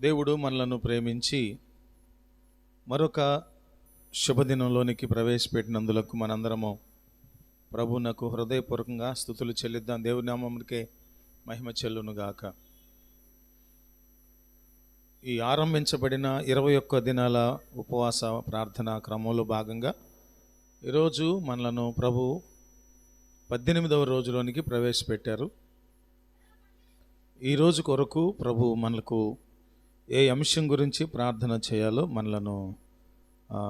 దేవుడు మనలను ప్రేమించి మరొక శుభదినంలోనికి ప్రవేశపెట్టినందులకు మనందరము ప్రభునకు హృదయపూర్వకంగా స్థుతులు చెల్లిద్దాం. దేవుని నామమునికే మహిమ చెల్లునుగాక. ఈ ఆరంభించబడిన ఇరవై ఒక్క దినాల ఉపవాస ప్రార్థన క్రమంలో భాగంగా ఈరోజు మనలను ప్రభు పద్దెనిమిదవ రోజులోనికి ప్రవేశపెట్టారు. ఈ రోజు కొరకు ప్రభు మనకు ఏ అంశం గురించి ప్రార్థన చేయాలో మనలను ఆ,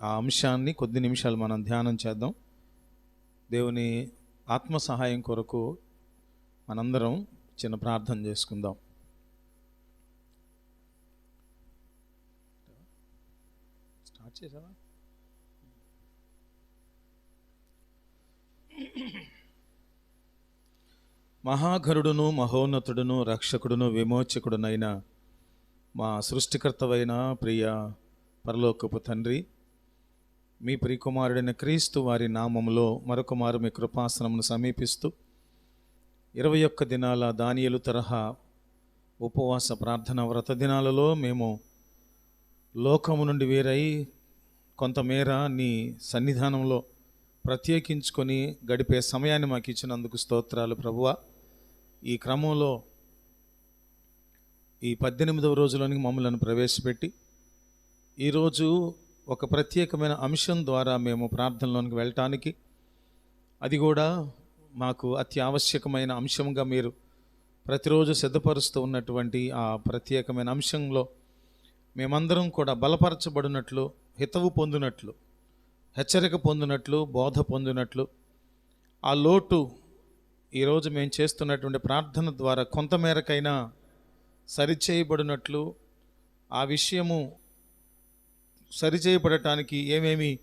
అంశాన్ని కొద్ది నిమిషాలు మనం ధ్యానం చేద్దాం. దేవుని ఆత్మ సహాయం కొరకు మనందరం చిన్న ప్రార్థన చేసుకుందాం. స్టార్ట్ చేసావా? మహాఘరుడును మహోన్నతుడును రక్షకుడును విమోచకుడునైన మా సృష్టికర్తవైన ప్రియ పరలోకపు తండ్రి మీ ప్రియకుమారుడైన క్రీస్తు వారి నామంలో మరొక మారు మీ కృపాసనమును సమీపిస్తూ ఇరవై ఒక్క దినాల దానియలు తరహా ఉపవాస ప్రార్థన వ్రత దినాలలో మేము లోకము నుండి వేరై కొంతమేర నీ సన్నిధానంలో ప్రత్యేకించుకొని గడిపే సమయాన్ని మాకు ఇచ్చినందుకు స్తోత్రాలు ప్రభువ. ఈ క్రమంలో ఈ పద్దెనిమిదవ రోజులోనికి మమ్మల్ని ప్రవేశపెట్టి ఈరోజు ఒక ప్రత్యేకమైన అంశం ద్వారా మేము ప్రార్థనలోనికి వెళ్ళటానికి అది కూడా మాకు అత్యావశ్యకమైన అంశంగా మీరు ప్రతిరోజు సిద్ధపరుస్తూ ఉన్నటువంటి ఆ ప్రత్యేకమైన అంశంలో మేమందరం కూడా బలపరచబడినట్లు హితవు పొందినట్లు హెచ్చరిక పొందినట్లు బోధ పొందినట్లు ఆ లోటు ఈరోజు మేము చేస్తున్నటువంటి ప్రార్థన ద్వారా కొంతమేరకైనా సరిచేయబడినట్లు ఆ విషయము సరిచేయబడటానికి ఏమేమి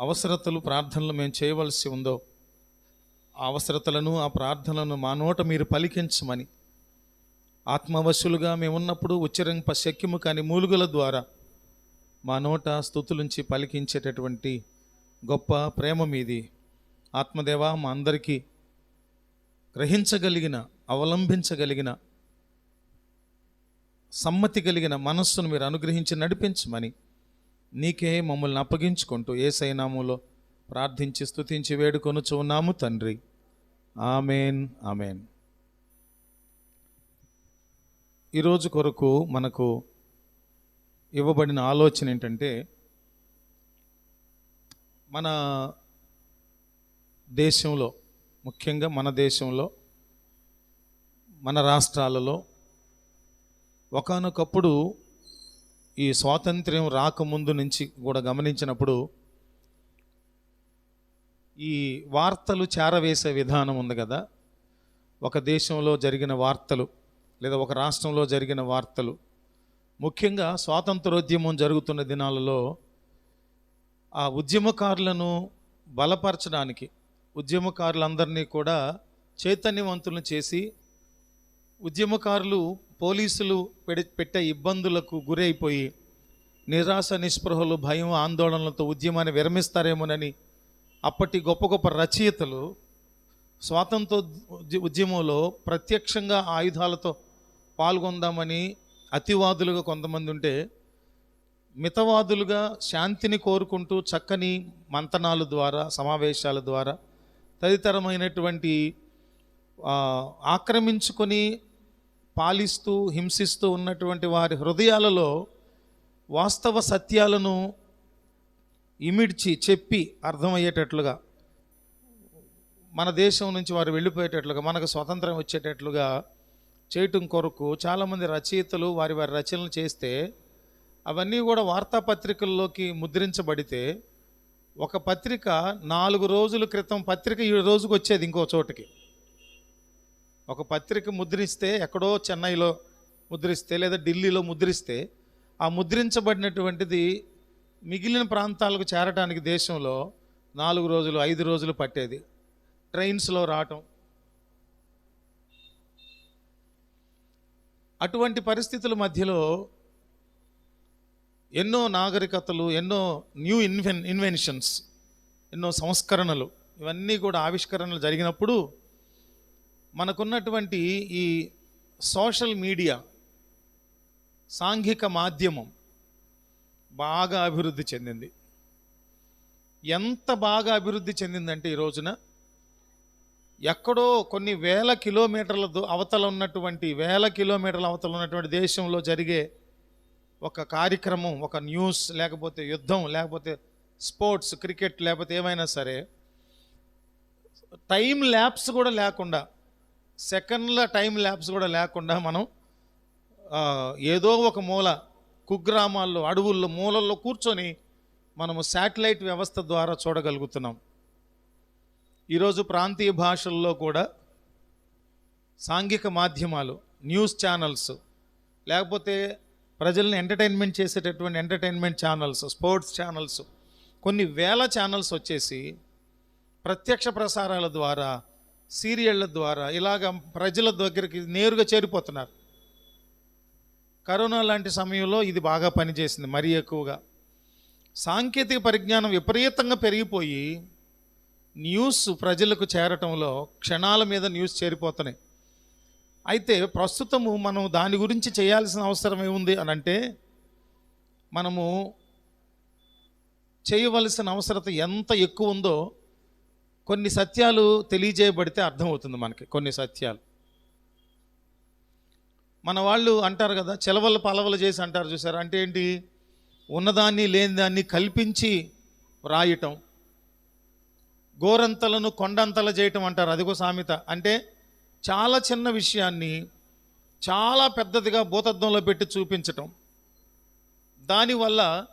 అవసరతలు ప్రార్థనలు మేము చేయవలసి ఉందో ఆ అవసరతలను ఆ ప్రార్థనలను మా నోట మీరు పలికించమని. ఆత్మవశులుగా మేమున్నప్పుడు ఉచ్చరింప శక్యము కాని మూలుగుల ద్వారా మా నోట స్థుతులుంచి పలికించేటటువంటి గొప్ప ప్రేమ మీది. ఆత్మదేవ మా అందరికీ గ్రహించగలిగిన అవలంబించగలిగిన సమ్మతి కలిగిన మనస్సును మీరు అనుగ్రహించి నడిపించమని నీకే మమ్మల్ని అప్పగించుకుంటూ ఏ సైనాములో ప్రార్థించి స్థుతించి వేడుకొనుచు ఉన్నాము తండ్రి. Amen amen. ఈరోజు కొరకు మనకు ఇవ్వబడిన ఆలోచన ఏంటంటే మన దేశంలో ముఖ్యంగా మన దేశంలో మన రాష్ట్రాలలో ఒకానొకప్పుడు ఈ స్వాతంత్ర్యం రాకముందు నుంచి కూడా గమనించినప్పుడు ఈ వార్తలు చేరవేసే విధానం ఉంది కదా. ఒక దేశంలో జరిగిన వార్తలు లేదా ఒక రాష్ట్రంలో జరిగిన వార్తలు. ముఖ్యంగా స్వాతంత్రోద్యమం జరుగుతున్న దినాలలో ఆ ఉద్యమకారులను బలపరచడానికి ఉద్యమకారులందరినీ కూడా చైతన్యవంతులను చేసి ఉద్యమకారులు పోలీసులు పెడి పెట్టే ఇబ్బందులకు గురైపోయి నిరాశ నిస్పృహలు భయం ఆందోళనలతో ఉద్యమాన్ని విరమిస్తారేమోనని అప్పటి గొప్ప గొప్ప రచయితలు స్వాతంత్ర ఉద్య- ఉద్యమంలో ప్రత్యక్షంగా ఆయుధాలతో పాల్గొందామని అతివాదులుగా కొంతమంది ఉంటే మితవాదులుగా శాంతిని కోరుకుంటూ చక్కని మంతనాల ద్వారా సమావేశాల ద్వారా తదితరమైనటువంటి ఆక్రమించుకొని పాలిస్తూ హింసిస్తూ ఉన్నటువంటి వారి హృదయాలలో వాస్తవ సత్యాలను ఇమిడ్చి చెప్పి అర్థమయ్యేటట్లుగా మన దేశం నుంచి వారు వెళ్ళిపోయేటట్లుగా మనకు స్వతంత్రం వచ్చేటట్లుగా చేయటం కొరకు చాలామంది రచయితలు వారి వారి రచనలు చేస్తే అవన్నీ కూడా వార్తాపత్రికల్లోకి ముద్రించబడితే ఒక పత్రిక నాలుగు రోజుల క్రితం పత్రిక ఈ రోజుకు వచ్చేది ఇంకో చోటకి. ఒక పత్రిక ముద్రిస్తే ఎక్కడో చెన్నైలో ముద్రిస్తే లేదా ఢిల్లీలో ముద్రిస్తే ఆ ముద్రించబడినటువంటిది మిగిలిన ప్రాంతాలకు చేరటానికి దేశంలో నాలుగు రోజులు ఐదు రోజులు పట్టేది. ట్రైన్స్లో రావటం. అటువంటి పరిస్థితుల మధ్యలో ఎన్నో నాగరికతలు ఎన్నో న్యూ ఇన్వెన్ ఇన్వెన్షన్స్ ఎన్నో సంస్కరణలు ఇవన్నీ కూడా ఆవిష్కరణలు జరిగినప్పుడు మనకున్నటువంటి ఈ సోషల్ మీడియా సాంఘిక మాధ్యమం బాగా అభివృద్ధి చెందింది. ఎంత బాగా అభివృద్ధి చెందిందంటే ఈ రోజున ఎక్కడో కొన్ని వేల కిలోమీటర్ల అవతల ఉన్నటువంటి వేల కిలోమీటర్ల అవతల ఉన్నటువంటి దేశంలో జరిగే ఒక కార్యక్రమం ఒక న్యూస్ లేకపోతే యుద్ధం లేకపోతే స్పోర్ట్స్ క్రికెట్ లేకపోతే ఏమైనా సరే టైం ల్యాబ్స్ కూడా లేకుండా సెకండ్ల టైం ల్యాబ్స్ కూడా లేకుండా మనం ఏదో ఒక మూల కుగ్రామాల్లో అడవుల్లో మూలల్లో కూర్చొని మనము శాటిలైట్ వ్యవస్థ ద్వారా చూడగలుగుతున్నాం. ఈరోజు ప్రాంతీయ భాషల్లో కూడా సాంఘిక మాధ్యమాలు న్యూస్ ఛానల్స్ లేకపోతే ప్రజల్ని ఎంటర్టైన్మెంట్ చేసేటటువంటి ఎంటర్టైన్మెంట్ ఛానల్స్ స్పోర్ట్స్ ఛానల్స్ కొన్ని వేల ఛానల్స్ వచ్చేసి ప్రత్యక్ష ప్రసారాల ద్వారా సీరియళ్ళ ద్వారా ఇలాగ ప్రజల దగ్గరికి నేరుగా చేరిపోతున్నారు. కరోనా లాంటి సమయంలో ఇది బాగా పనిచేసింది మరీ ఎక్కువగా. సాంకేతిక పరిజ్ఞానం విపరీతంగా పెరిగిపోయి న్యూస్ ప్రజలకు చేరటంలో క్షణాల మీద న్యూస్ చేరిపోతున్నాయి. అయితే ప్రస్తుతము మనం దాని గురించి చేయాల్సిన అవసరం ఏముంది అని అంటే మనము చేయవలసిన అవసరత ఎంత ఎక్కువ ఉందో కొన్ని సత్యాలు తెలియజేయబడితే అర్థమవుతుంది మనకి కొన్ని సత్యాలు. మన వాళ్ళు అంటారు కదా చెలవల పలవలు చేసి అంటారు చూసారు? అంటే ఏంటి? ఉన్నదాన్ని లేని దాన్ని కల్పించి వ్రాయటం గోరంతలను కొండంతల చేయటం అంటారు అదిగో సామెత. అంటే చాలా చిన్న విషయాన్ని చాలా పెద్దదిగా భూతత్వంలో పెట్టి చూపించటం. దానివల్ల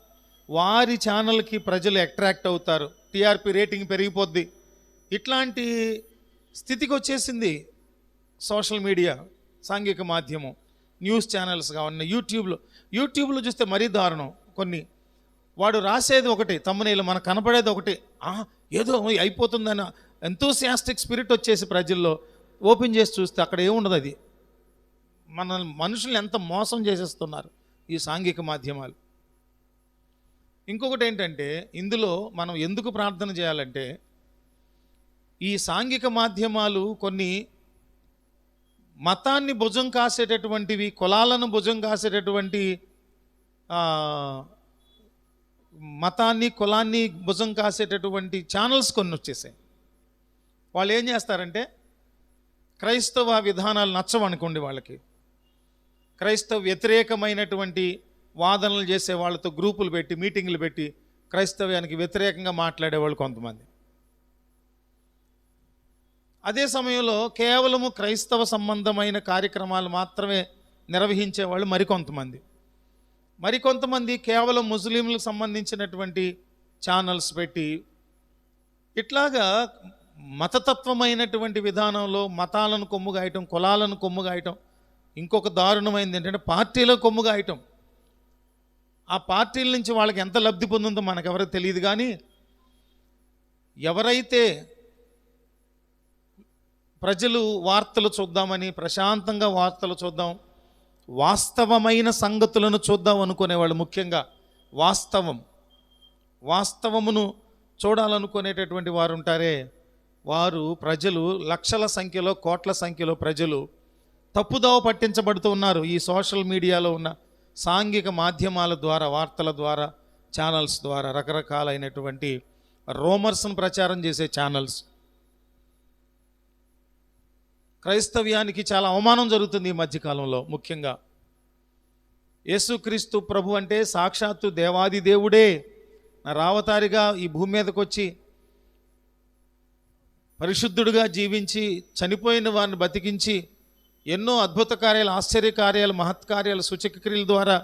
వారి ఛానల్కి ప్రజలు అట్రాక్ట్ అవుతారు. టీఆర్పీ రేటింగ్ పెరిగిపోద్ది. ఇట్లాంటి స్థితికి వచ్చేసింది సోషల్ మీడియా సాంఘిక మాధ్యమం న్యూస్ ఛానల్స్ కావాలి యూట్యూబ్లో. యూట్యూబ్లో చూస్తే మరీ దారుణం. కొన్ని వాడు రాసేది ఒకటి తమ్మునేలు మనకు కనపడేది ఒకటి. ఏదో అయిపోతుందని ఎంతోసియాస్టిక్ స్పిరిట్ వచ్చేసి ప్రజల్లో ఓపెన్ చేసి చూస్తే అక్కడ ఏముండదు అది. మన మనుషులు ఎంత మోసం చేసేస్తున్నారు ఈ సాంఘిక మాధ్యమాలు. ఇంకొకటి ఏంటంటే ఇందులో మనం ఎందుకు ప్రార్థన చేయాలంటే ఈ సాంఘిక మాధ్యమాలు కొన్ని మతాన్ని భుజం కాసేటటువంటివి కులాలను భుజం కాసేటటువంటి మతాన్ని కులాన్ని భుజం కాసేటటువంటి ఛానల్స్ కొన్ని వచ్చేసాయి. వాళ్ళు ఏం చేస్తారంటే క్రైస్తవ విధానాలు నచ్చవనుకోండి వాళ్ళకి. క్రైస్తవ వ్యతిరేకమైనటువంటి వాదనలు చేసే వాళ్ళతో గ్రూపులు పెట్టి మీటింగ్లు పెట్టి క్రైస్తవ్యానికి వ్యతిరేకంగా మాట్లాడేవాళ్ళు కొంతమంది. అదే సమయంలో కేవలము క్రైస్తవ సంబంధమైన కార్యక్రమాలు మాత్రమే నిర్వహించేవాళ్ళు మరికొంతమంది. మరికొంతమంది కేవలం ముస్లింలకు సంబంధించినటువంటి ఛానల్స్ పెట్టి ఇట్లాగా మతతత్వమైనటువంటి విధానంలో మతాలను కొమ్ముగాయటం కులాలను కొమ్ముగాయటం ఇంకొక దారుణమైంది ఏంటంటే పార్టీలో కొమ్ముగాయటం ఆ పార్టీల నుంచి వాళ్ళకి ఎంత లబ్ధి పొందుందో మనకెవరికి తెలియదు కానీ ఎవరైతే ప్రజలు వార్తలు చూద్దామని ప్రశాంతంగా వార్తలు చూద్దాం వాస్తవమైన సంగతులను చూద్దాం అనుకునేవాళ్ళు ముఖ్యంగా. వాస్తవం. వాస్తవమును చూడాలనుకునేటటువంటి వారు ఉంటారే వారు ప్రజలు లక్షల సంఖ్యలో కోట్ల సంఖ్యలో ప్రజలు తప్పుదోవ పట్టించబడుతూ ఉన్నారు. ఈ సోషల్ మీడియాలో ఉన్న సాంఘిక మాధ్యమాల ద్వారా వార్తల ద్వారా ఛానల్స్ ద్వారా రకరకాలైనటువంటి రోమర్స్ను ప్రచారం చేసే ఛానల్స్ క్రైస్తవ్యానికి చాలా అవమానం జరుగుతుంది ఈ మధ్యకాలంలో ముఖ్యంగా. యేసుక్రీస్తు ప్రభు అంటే సాక్షాత్తు దేవాది దేవుడే. నా రావతారిగా ఈ భూమి మీదకి వచ్చి పరిశుద్ధుడుగా జీవించి చనిపోయిన వారిని బతికించి ఎన్నో అద్భుత కార్యాలు ఆశ్చర్య కార్యాలు మహత్కార్యాలు సూచక క్రియల ద్వారా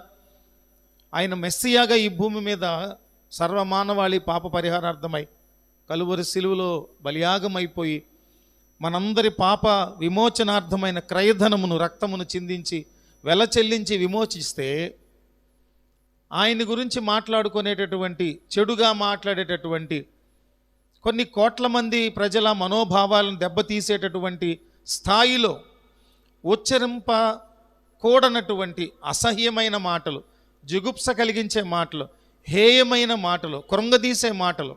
ఆయన మెస్సియాగా ఈ భూమి మీద సర్వమానవాళి పాప పరిహారార్థమై కలువరి సిలువలో బలియాగమైపోయి మనందరి పాప విమోచనార్థమైన క్రయధనమును రక్తమును చిందించి వెల చెల్లించి విమోచిస్తే ఆయన గురించి మాట్లాడుకునేటటువంటి చెడుగా మాట్లాడేటటువంటి కొన్ని కోట్ల మంది ప్రజల మనోభావాలను దెబ్బతీసేటటువంటి స్థాయిలో ఉచ్చరింప కూడనటువంటి అసహ్యమైన మాటలు జుగుప్స కలిగించే మాటలు హేయమైన మాటలు కృంగదీసే మాటలు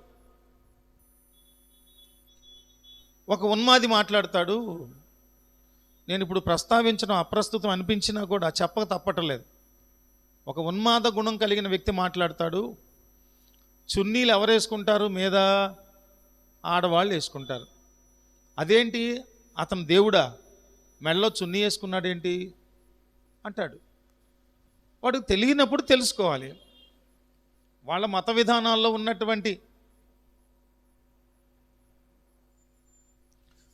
ఒక ఉన్మాది మాట్లాడతాడు. నేను ఇప్పుడు ప్రస్తావించడం అప్రస్తుతం అనిపించినా కూడా చెప్పక తప్పటలేదు. ఒక ఉన్మాద గుణం కలిగిన వ్యక్తి మాట్లాడతాడు. చున్నీలు ఎవరు వేసుకుంటారు మీద ఆడవాళ్ళు వేసుకుంటారు. అదేంటి? అతను దేవుడా? మెడలో చున్నీ వేసుకున్నాడేంటి? అంటాడు. వాడికి తెలియనప్పుడు తెలుసుకోవాలి. వాళ్ళ మత విధానాల్లో ఉన్నటువంటి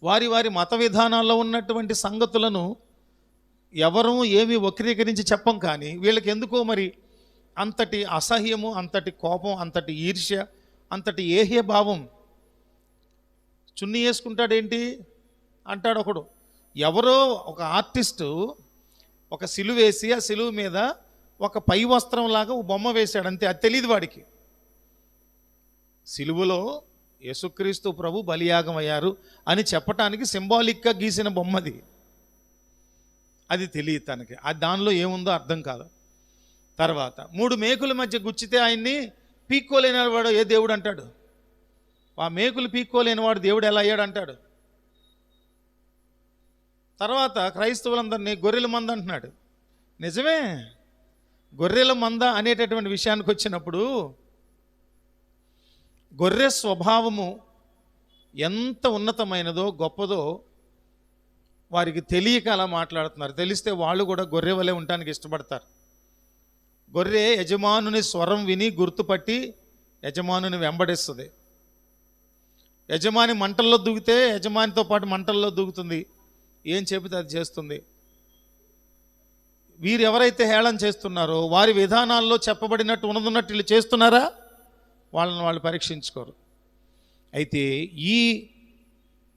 వారి వారి మత విధానాల్లో ఉన్నటువంటి సంగతులను ఎవరూ ఏమీ వక్రీకరించి చెప్పం కానీ వీళ్ళకి ఎందుకో మరి అంతటి అసహ్యము అంతటి కోపం అంతటి ఈర్ష్య అంతటి ఏహ్య భావం. చున్నీ వేసుకుంటాడేంటి? అంటాడు ఒకడు. ఎవరో ఒక ఆర్టిస్టు ఒక సిలువ వేసి ఆ సిలువ మీద ఒక పై వస్త్రం లాగా బొమ్మ వేశాడు. అంతే అది తెలియదు వాడికి. సిలువలో యేసుక్రీస్తు ప్రభు బలియాగం అయ్యారు అని చెప్పటానికి సింబాలిక్గా గీసిన బొమ్మది. అది తెలియదు తనకి. ఆ దానిలో ఏముందో అర్థం కాదు. తర్వాత మూడు మేకుల మధ్య గుచ్చితే ఆయన్ని పీక్కోలేని వాడు ఏ దేవుడు అంటాడు? ఆ మేకులు పీక్కోలేని వాడు దేవుడు ఎలా అయ్యాడు అంటాడు? తర్వాత క్రైస్తవులందరినీ గొర్రెల మంద అంటున్నాడు. నిజమే గొర్రెల మంద అనేటటువంటి విషయానికి వచ్చినప్పుడు గొర్రె స్వభావము ఎంత ఉన్నతమైనదో గొప్పదో వారికి తెలియక అలా మాట్లాడుతున్నారు. తెలిస్తే వాళ్ళు కూడా గొర్రె వలె ఉండడానికి ఇష్టపడతారు. గొర్రె యజమానుని స్వరం విని గుర్తుపట్టి యజమానుని వెంబడిస్తుంది. యజమాని మంటల్లో దూకితే యజమానితో పాటు మంటల్లో దూకుతుంది. ఏం చెబితే అది చేస్తుంది. వీరు ఎవరైతే హేళన చేస్తున్నారో వారి విధానాల్లో చెప్పబడినట్టు ఉన్నదన్నట్టు వీళ్ళు చేస్తున్నారా? వాళ్ళని వాళ్ళు పరీక్షించుకోరు. అయితే ఈ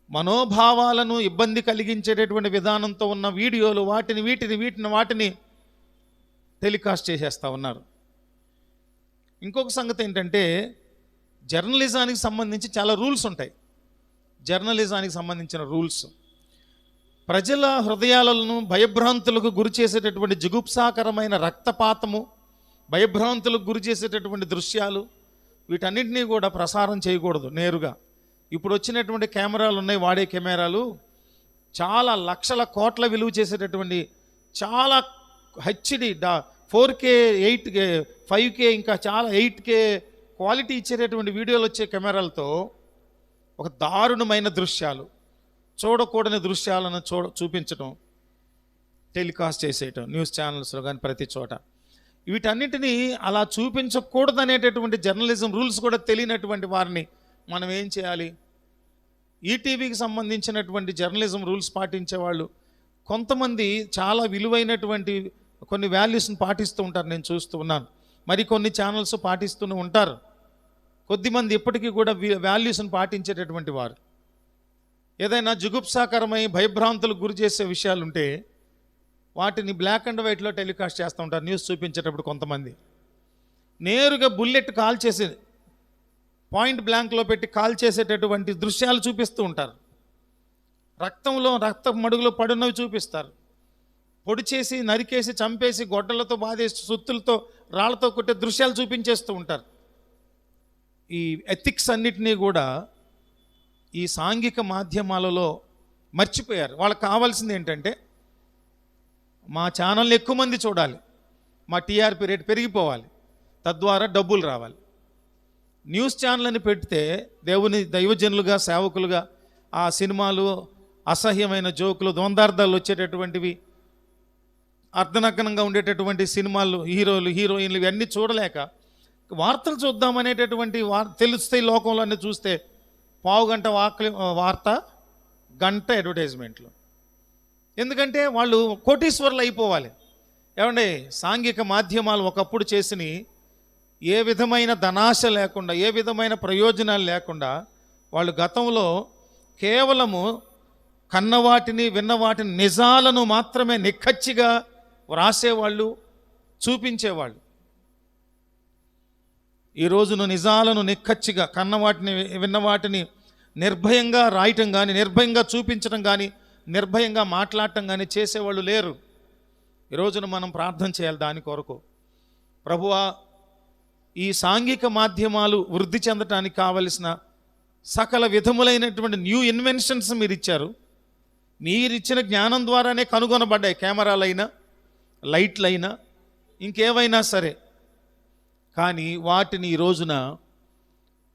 మనోభావాలను ఇబ్బంది కలిగించేటటువంటి విధానంతో ఉన్న వీడియోలు వాటిని వీటిని వీటిని వాటిని టెలికాస్ట్ చేసేస్తూ ఉన్నారు. ఇంకొక సంగతి ఏంటంటే జర్నలిజానికి సంబంధించి చాలా రూల్స్ ఉంటాయి. జర్నలిజానికి సంబంధించిన రూల్స్. ప్రజల హృదయాలను భయభ్రాంతులకు గురి చేసేటటువంటి జుగుప్సాకరమైన రక్తపాతము భయభ్రాంతులకు గురి చేసేటటువంటి దృశ్యాలు వీటన్నిటినీ కూడా ప్రసారం చేయకూడదు నేరుగా. ఇప్పుడు వచ్చినటువంటి కెమెరాలు ఉన్నాయి వాడే కెమెరాలు. చాలా లక్షల కోట్ల విలువ చేసేటటువంటి చాలా హెచ్డి డా four K eight K five K ఇంకా చాలా ఎయిట్ కే క్వాలిటీ ఇచ్చేటటువంటి వీడియోలు వచ్చే కెమెరాలతో ఒక దారుణమైన దృశ్యాలు చూడకూడని దృశ్యాలను చూడ చూపించడం టెలికాస్ట్ చేసేయటం న్యూస్ ఛానల్స్లో కానీ ప్రతి చోట. వీటన్నిటినీ అలా చూపించకూడదనేటటువంటి జర్నలిజం రూల్స్ కూడా తెలియనటువంటి వారిని మనం ఏం చేయాలి? ఈటీవీకి సంబంధించినటువంటి జర్నలిజం రూల్స్ పాటించే వాళ్ళు కొంతమంది చాలా విలువైనటువంటి కొన్ని వాల్యూస్ని పాటిస్తూ ఉంటారు నేను చూస్తూ ఉన్నాను. మరి కొన్ని ఛానల్స్ పాటిస్తూనే ఉంటారు. కొద్దిమంది ఇప్పటికీ కూడా వాల్యూస్ని పాటించేటటువంటి వారు. ఏదైనా జుగుప్సాకరమై భయభ్రాంతులకు గురి చేసే విషయాలు ఉంటే వాటిని బ్లాక్ అండ్ వైట్లో టెలికాస్ట్ చేస్తూ ఉంటారు. న్యూస్ చూపించేటప్పుడు కొంతమంది. నేరుగా బుల్లెట్ కాల్ చేసి పాయింట్ బ్లాంక్లో పెట్టి కాల్ చేసేటటువంటి దృశ్యాలు చూపిస్తూ ఉంటారు. రక్తంలో రక్త మడుగులో పడున్నవి చూపిస్తారు. పొడి చేసి నరికేసి చంపేసి గొడ్డలతో బాధేసి సుత్తులతో రాళ్ళతో కొట్టే దృశ్యాలు చూపించేస్తూ ఉంటారు. ఈ ఎథిక్స్ అన్నిటినీ కూడా ఈ సాంఘిక మాధ్యమాలలో మర్చిపోయారు. వాళ్ళకి కావాల్సింది ఏంటంటే మా ఛానల్ని ఎక్కువ మంది చూడాలి. మా టీఆర్పీ రేట్ పెరిగిపోవాలి. తద్వారా డబ్బులు రావాలి. న్యూస్ ఛానల్ని పెడితే దేవుని దైవజనులుగా సేవకులుగా ఆ సినిమాలు అసహ్యమైన జోకులు ద్వందార్థాలు వచ్చేటటువంటివి అర్ధనగ్నంగా ఉండేటటువంటి సినిమాలు హీరోలు హీరోయిన్లు ఇవన్నీ చూడలేక వార్తలు చూద్దామనేటటువంటి వార్ తెలుస్తాయి లోకంలో అన్నీ చూస్తే. పావు గంట వార్త వార్త గంట అడ్వర్టైజ్మెంట్లు. ఎందుకంటే వాళ్ళు కోటీశ్వర్లు అయిపోవాలి. ఏమండి సాంఘిక మాధ్యమాలు ఒకప్పుడు చేసిన ఏ విధమైన ధనాశ లేకుండా ఏ విధమైన ప్రయోజనాలు లేకుండా వాళ్ళు గతంలో కేవలము కన్నవాటిని విన్నవాటిని నిజాలను మాత్రమే నిక్కచ్చిగా వ్రాసేవాళ్ళు చూపించేవాళ్ళు. ఈ రోజును నిజాలను నిక్కచ్చిగా కన్నవాటిని విన్నవాటిని నిర్భయంగా రాయటం కానీ నిర్భయంగా చూపించడం కానీ నిర్భయంగా మాట్లాడటం కానీ చేసేవాళ్ళు లేరు. ఈ రోజున మనం ప్రార్థన చేయాలి దాని కొరకు. ప్రభువా ఈ సాంఘిక మాధ్యమాలు వృద్ధి చెందటానికి కావలసిన సకల విధములైనటువంటి న్యూ ఇన్వెన్షన్స్ మీరు ఇచ్చారు. మీరు ఇచ్చిన జ్ఞానం ద్వారానే కనుగొనబడ్డాయి కెమెరాలైనా లైట్లైనా ఇంకేవైనా సరే. కానీ వాటిని ఈ రోజున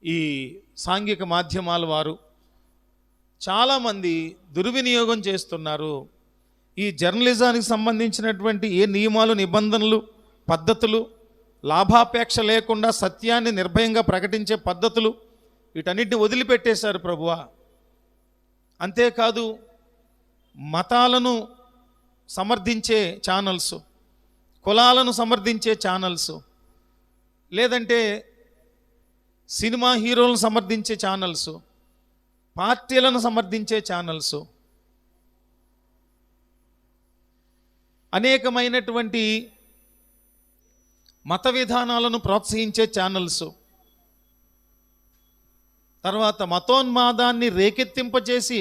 ఈ సాంఘిక మాధ్యమాల వారు చాలామంది దుర్వినియోగం చేస్తున్నారు. ఈ జర్నలిజానికి సంబంధించినటువంటి ఏ నియమాలు నిబంధనలు పద్ధతులు లాభాపేక్ష లేకుండా సత్యాన్ని నిర్భయంగా ప్రకటించే పద్ధతులు వీటన్నిటిని వదిలిపెట్టేశారు ప్రభువ. అంతేకాదు మతాలను సమర్థించే ఛానల్స్ కులాలను సమర్థించే ఛానల్స్ లేదంటే సినిమా హీరోలను సమర్థించే ఛానల్స్ పార్టీలను సమర్థించే ఛానల్స్ అనేకమైనటువంటి మత విధానాలను ప్రోత్సహించే ఛానల్స్ తర్వాత మతోన్మాదాన్ని రేకెత్తింపచేసి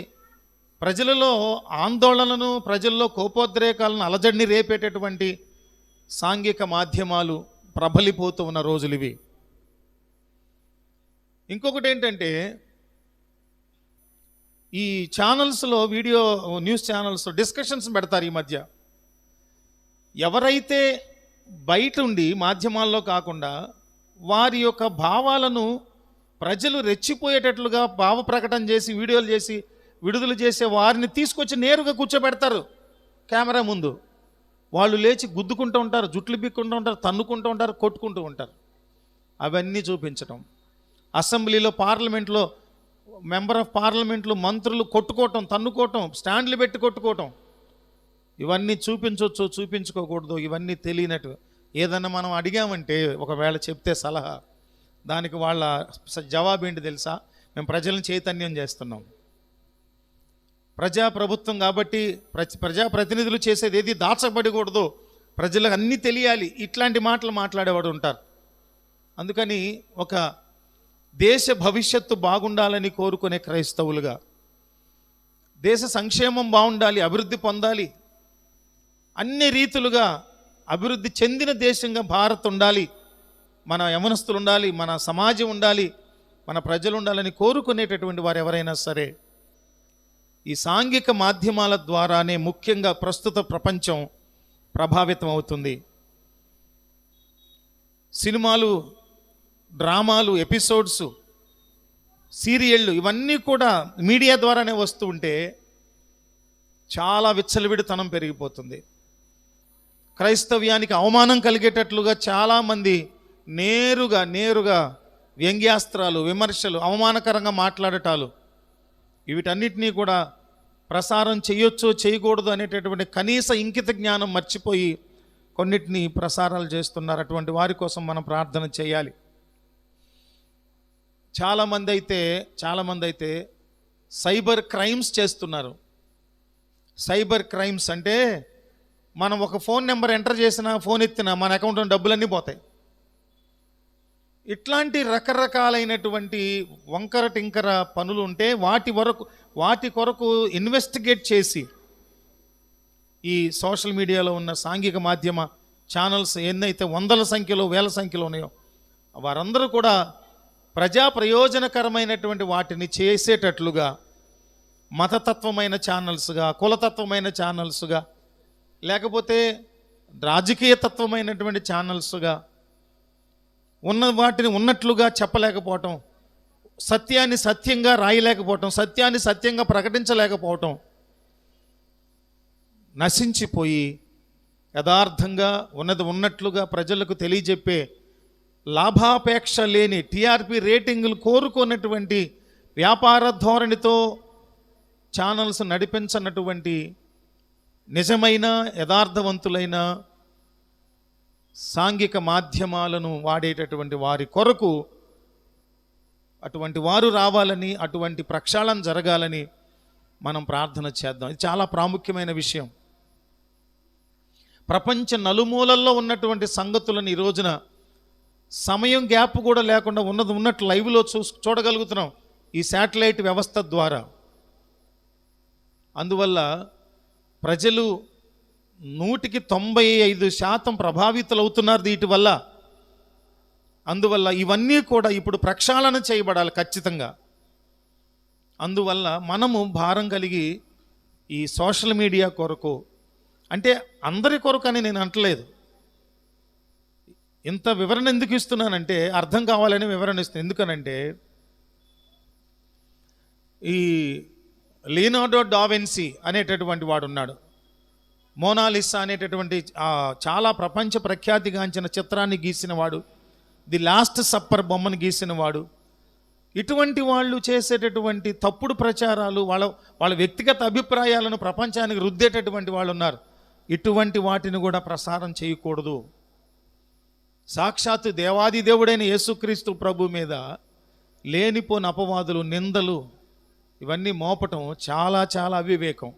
ప్రజలలో ఆందోళనను ప్రజల్లో కోపోద్రేకాలను అలజడిని రేపేటటువంటి సాంఘిక మాధ్యమాలు ప్రబలిపోతూ ఉన్న రోజులు ఇవి ఇంకొకటి ఏంటంటే ఈ ఛానల్స్లో వీడియో న్యూస్ ఛానల్స్ డిస్కషన్స్ పెడతారు ఈ మధ్య. ఎవరైతే బయట ఉండి మాధ్యమాల్లో కాకుండా వారి యొక్క భావాలను ప్రజలు రెచ్చిపోయేటట్లుగా భావ ప్రకటన చేసి వీడియోలు చేసి విడుదల చేసే వారిని తీసుకొచ్చి నేరుగా కూర్చోబెడతారు కెమెరా ముందు. వాళ్ళు లేచి గుద్దుకుంటూ ఉంటారు జుట్లు బిక్కుంటూ ఉంటారు తన్నుకుంటూ ఉంటారు కొట్టుకుంటూ ఉంటారు. అవన్నీ చూపించటం. అసెంబ్లీలో పార్లమెంట్లో మెంబర్ ఆఫ్ పార్లమెంట్లు మంత్రులు కొట్టుకోవటం తన్నుకోవటం స్టాండ్లు పెట్టి కొట్టుకోవటం. ఇవన్నీ చూపించవచ్చు చూపించుకోకూడదు ఇవన్నీ తెలియనట్టు ఏదన్నా మనం అడిగామంటే ఒకవేళ చెప్తే సలహా. దానికి వాళ్ళ స- జవాబు ఏంటి తెలుసా? మేము ప్రజలను చైతన్యం చేస్తున్నాం. ప్రజా ప్రభుత్వం కాబట్టి ప్ర- ప్రజాప్రతినిధులు చేసేది ఏది దాచబడకూడదు. ప్రజలకు అన్నీ తెలియాలి. ఇట్లాంటి మాటలు మాట్లాడేవాడు ఉంటారు. అందుకని ఒక దేశ భవిష్యత్తు బాగుండాలని కోరుకునే క్రైస్తవులుగా దేశ సంక్షేమం బాగుండాలి అభివృద్ధి పొందాలి అన్ని రీతులుగా అభివృద్ధి చెందిన దేశంగా భారత్ ఉండాలి మన యమనస్తులు ఉండాలి మన సమాజం ఉండాలి మన ప్రజలు ఉండాలని కోరుకునేటటువంటి వారు ఎవరైనా సరే ఈ సాంఘిక మాధ్యమాల ద్వారానే ముఖ్యంగా ప్రస్తుత ప్రపంచం ప్రభావితం అవుతుంది. సినిమాలు డ్రామాలు ఎపిసోడ్స్ సీరియళ్ళు ఇవన్నీ కూడా మీడియా ద్వారానే వస్తూ ఉంటే చాలా విచ్చలవిడితనం పెరిగిపోతుంది. క్రైస్తవ్యానికి అవమానం కలిగేటట్లుగా చాలామంది నేరుగా నేరుగా వ్యంగ్యాస్త్రాలు విమర్శలు అవమానకరంగా మాట్లాడటాలు వీటన్నిటినీ కూడా ప్రసారం చేయొచ్చు చేయకూడదు అనేటటువంటి కనీస ఇంకిత జ్ఞానం మర్చిపోయి కొన్నిటిని ప్రసారాలు చేస్తున్నారు. అటువంటి వారి కోసం మనం ప్రార్థన చేయాలి. చాలామంది అయితే చాలామంది అయితే సైబర్ క్రైమ్స్ చేస్తున్నారు. సైబర్ క్రైమ్స్ అంటే మనం ఒక ఫోన్ నెంబర్ ఎంటర్ చేసినా ఫోన్ ఎత్తినా మన అకౌంట్లో డబ్బులన్నీ పోతాయి. ఇట్లాంటి రకరకాలైనటువంటి వంకర టింకర పనులు ఉంటే వాటి వరకు వాటి కొరకు ఇన్వెస్టిగేట్ చేసి ఈ సోషల్ మీడియాలో ఉన్న సాంఘిక మాధ్యమ ఛానల్స్ ఎన్నైతే వందల సంఖ్యలో వేల సంఖ్యలో ఉన్నాయో వారందరూ కూడా ప్రజా ప్రయోజనకరమైనటువంటి వాటిని చేసేటట్లుగా మతతత్వమైన ఛానల్స్గా కులతత్వమైన ఛానల్స్గా లేకపోతే రాజకీయతత్వమైనటువంటి ఛానల్స్గా ఉన్న వాటిని ఉన్నట్లుగా చెప్పలేకపోవటం సత్యాన్ని సత్యంగా రాయలేకపోవటం సత్యాన్ని సత్యంగా ప్రకటించలేకపోవటం నశించిపోయి యథార్థంగా ఉన్నది ఉన్నట్లుగా ప్రజలకు తెలియజెప్పే లాభాపేక్ష లేని టీఆర్పీ రేటింగులు కోరుకున్నటువంటి వ్యాపార ధోరణితో ఛానల్స్ నడిపించనటువంటి నిజమైన యథార్థవంతులైన సాంఘిక మాధ్యమాలను వాడేటటువంటి వారి కొరకు అటువంటి వారు రావాలని అటువంటి ప్రక్షాళన జరగాలని మనం ప్రార్థన చేద్దాం. ఇది చాలా ప్రాముఖ్యమైన విషయం. ప్రపంచ నలుమూలల్లో ఉన్నటువంటి సంగతులను ఈ రోజున సమయం గ్యాప్ కూడా లేకుండా ఉన్నది ఉన్నట్టు లైవ్లో చూ చూడగలుగుతున్నాం ఈ శాటిలైట్ వ్యవస్థ ద్వారా. అందువల్ల ప్రజలు నూటికి తొంభై ఐదు శాతం ప్రభావితులవుతున్నారు వీటి వల్ల. అందువల్ల ఇవన్నీ కూడా ఇప్పుడు ప్రక్షాళన చేయబడాలి ఖచ్చితంగా. అందువల్ల మనము భారం కలిగి ఈ సోషల్ మీడియా కొరకు అంటే అందరి కొరకు అని నేను అంటలేదు. ఇంత వివరణ ఎందుకు ఇస్తున్నానంటే అర్థం కావాలని వివరణ ఇస్తుంది ఎందుకనంటే ఈ లీనార్డో డావెన్సీ అనేటటువంటి వాడు ఉన్నాడు. మోనాలిసా అనేటటువంటి చాలా ప్రపంచ ప్రఖ్యాతిగాంచిన చిత్రాన్ని గీసిన వాడు. ది లాస్ట్ సప్పర్ బొమ్మను గీసిన వాడు. ఇటువంటి వాళ్ళు చేసేటటువంటి తప్పుడు ప్రచారాలు వాళ్ళ వాళ్ళ వ్యక్తిగత అభిప్రాయాలను ప్రపంచానికి రుద్దేటటువంటి వాళ్ళు ఉన్నారు. ఇటువంటి వాటిని కూడా ప్రసారం చేయకూడదు. సాక్షాత్తు దేవాది దేవుడైన యేసుక్రీస్తు ప్రభు మీద లేనిపోని అపవాదులు నిందలు ఇవన్నీ మోపటం చాలా చాలా అవివేకం.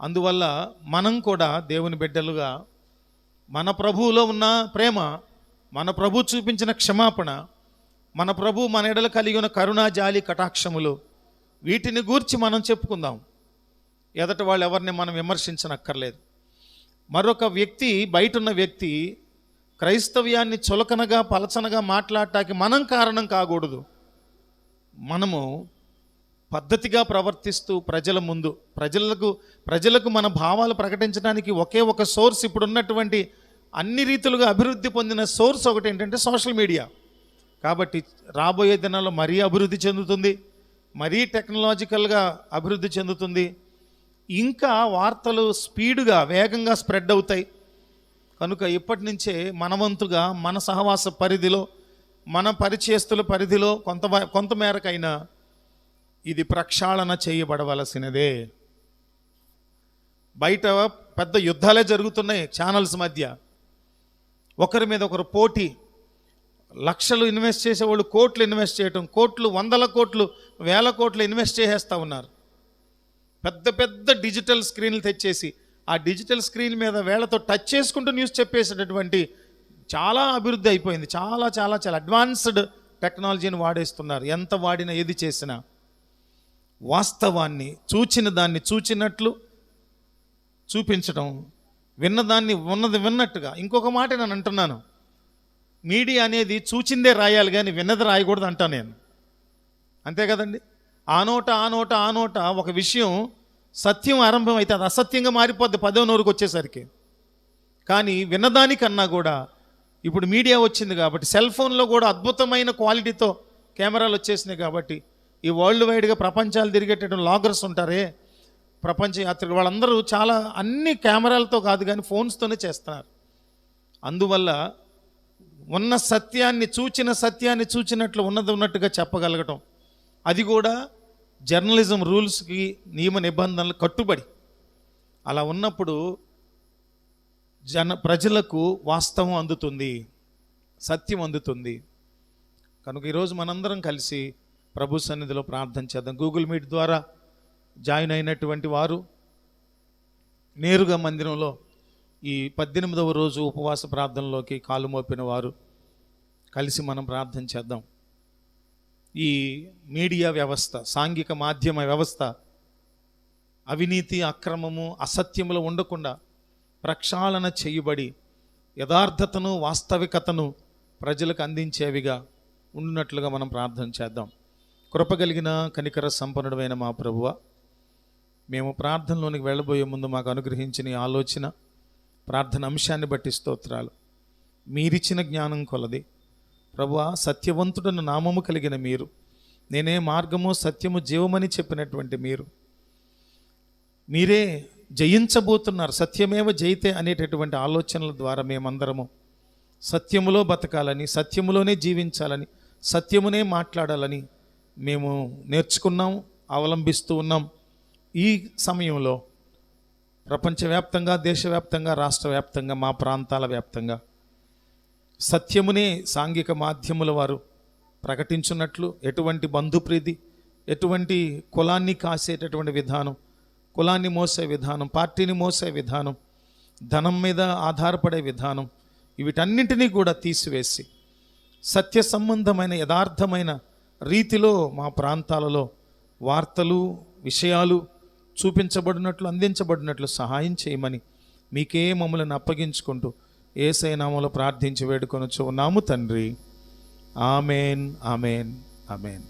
అందువల్ల మనం కూడా దేవుని బిడ్డలుగా మన ప్రభువులో ఉన్న ప్రేమ మన ప్రభు చూపించిన క్షమాపణ మన ప్రభు మన ఎడల కలిగి ఉన్న కరుణా జాలి కటాక్షములు వీటిని గూర్చి మనం చెప్పుకుందాం. ఎదట వాళ్ళు ఎవరిని మనం విమర్శించనక్కర్లేదు. మరొక వ్యక్తి బయట ఉన్న వ్యక్తి క్రైస్తవ్యాన్ని చులకనగా పలచనగా మాట్లాడటానికి మనం కారణం కాకూడదు. మనము పద్ధతిగా ప్రవర్తిస్తూ ప్రజల ముందు ప్రజలకు ప్రజలకు మన భావాలు ప్రకటించడానికి ఒకే ఒక సోర్స్ ఇప్పుడు ఉన్నటువంటి అన్ని రీతులుగా అభివృద్ధి పొందిన సోర్స్ ఒకటి ఏంటంటే సోషల్ మీడియా. కాబట్టి రాబోయే దినాల్లో మరీ అభివృద్ధి చెందుతుంది మరీ టెక్నాలజికల్గా అభివృద్ధి చెందుతుంది. ఇంకా వార్తలు స్పీడ్గా వేగంగా స్ప్రెడ్ అవుతాయి. కనుక ఇప్పటి నుంచే మనవంతుగా మన సహవాస పరిధిలో మన పరిచయస్తుల పరిధిలో కొంత కొంతమేరకైనా ఇది ప్రక్షాళన చేయబడవలసినదే. బయట పెద్ద యుద్ధాలే జరుగుతున్నాయి ఛానల్స్ మధ్య. ఒకరి మీద ఒకరు పోటీ లక్షలు ఇన్వెస్ట్ చేసేవాళ్ళు కోట్లు ఇన్వెస్ట్ చేయటం కోట్లు వందల కోట్లు వేల కోట్లు ఇన్వెస్ట్ చేసేస్తూ ఉన్నారు. పెద్ద పెద్ద డిజిటల్ స్క్రీన్లు తెచ్చేసి ఆ డిజిటల్ స్క్రీన్ మీద వేళతో టచ్ చేసుకుంటూ న్యూస్ చెప్పేసేటటువంటి చాలా అభివృద్ధి అయిపోయింది. చాలా చాలా చాలా అడ్వాన్స్డ్ టెక్నాలజీని వాడేస్తున్నారు. ఎంత వాడినా ఏది చేసినా వాస్తవాన్ని చూచిన దాన్ని చూచినట్లు చూపించడం విన్నదాన్ని ఉన్నది విన్నట్టుగా. ఇంకొక మాట నేను అంటున్నాను. మీడియా అనేది చూచిందే రాయాలి కానీ విన్నది రాయకూడదు అంటాను నేను. అంతే కదండి? ఆ నోట ఆ నోట ఆ నోట ఒక విషయం సత్యం ఆరంభం అయితే అది అసత్యంగా మారిపోద్ది. పదో నోరుకు వచ్చేసరికి. కానీ విన్నదానికన్నా కూడా ఇప్పుడు మీడియా వచ్చింది కాబట్టి సెల్ ఫోన్లో కూడా అద్భుతమైన క్వాలిటీతో కెమెరాలు వచ్చేసినాయి కాబట్టి ఈ వరల్డ్ వైడ్గా ప్రపంచాలు తిరిగేటటువంటి లాగర్స్ ఉంటారే ప్రపంచ యాత్రికులు. వాళ్ళందరూ చాలా అన్ని కెమెరాలతో కాదు కానీ ఫోన్స్తోనే చేస్తున్నారు. అందువల్ల ఉన్న సత్యాన్ని చూచిన సత్యాన్ని చూచినట్లు ఉన్నది ఉన్నట్టుగా చెప్పగలగటం. అది కూడా జర్నలిజం రూల్స్కి నియమ నిబంధనలు కట్టుబడి అలా ఉన్నప్పుడు జన ప్రజలకు వాస్తవం అందుతుంది సత్యం అందుతుంది. కనుక ఈరోజు మనందరం కలిసి ప్రభు సన్నిధిలో ప్రార్థన చేద్దాం. గూగుల్ మీట్ ద్వారా జాయిన్ అయినటువంటి వారు నేరుగా మందిరంలో ఈ పద్దెనిమిదవ రోజు ఉపవాస ప్రార్థనలోకి కాలు మోపిన వారు కలిసి మనం ప్రార్థన చేద్దాం. ఈ మీడియా వ్యవస్థ సాంఘిక మాధ్యమ వ్యవస్థ అవినీతి అక్రమము అసత్యములు ఉండకుండా ప్రక్షాళన చేయబడి యథార్థతను వాస్తవికతను ప్రజలకు అందించేవిగా ఉన్నట్లుగా మనం ప్రార్థన చేద్దాం. కృపగలిగిన కనికర సంపన్నుడమైన మా ప్రభువ మేము ప్రార్థనలోనికి వెళ్ళబోయే ముందు మాకు అనుగ్రహించిన ఆలోచన ప్రార్థన అంశాన్ని బట్టి స్తోత్రాలు. మీరిచ్చిన జ్ఞానం కొలది. ప్రభు సత్యవంతుడను నామము కలిగిన మీరు నేనే మార్గము సత్యము జీవమని చెప్పినటువంటి మీరు మీరే జయించబోతున్నారు సత్యమేవ జయితే అనేటటువంటి ఆలోచనల ద్వారా మేమందరము సత్యములో బతకాలని సత్యములోనే జీవించాలని సత్యమునే మాట్లాడాలని మేము నేర్చుకున్నాం అవలంబిస్తూ ఉన్నాం. ఈ సమయంలో ప్రపంచవ్యాప్తంగా దేశవ్యాప్తంగా రాష్ట్ర వ్యాప్తంగా మా ప్రాంతాల వ్యాప్తంగా సత్యమునే సాంఘిక మాధ్యముల వారు ప్రకటించున్నట్లు ఎటువంటి బంధుప్రీతి ఎటువంటి కులాన్ని కాసేటటువంటి విధానం కులాన్ని మోసే విధానం పార్టీని మోసే విధానం ధనం మీద ఆధారపడే విధానం వీటన్నింటినీ కూడా తీసివేసి సత్య సంబంధమైన యథార్థమైన రీతిలో మా ప్రాంతాలలో వార్తలు విషయాలు చూపించబడినట్లు అందించబడినట్లు సహాయం చేయమని మీకే మమ్మల్ని అప్పగించుకుంటూ ఏసైనామలో ప్రార్థించి వేడుకొనొచ్చు ఉన్నాము తండ్రి. Amen amen amen.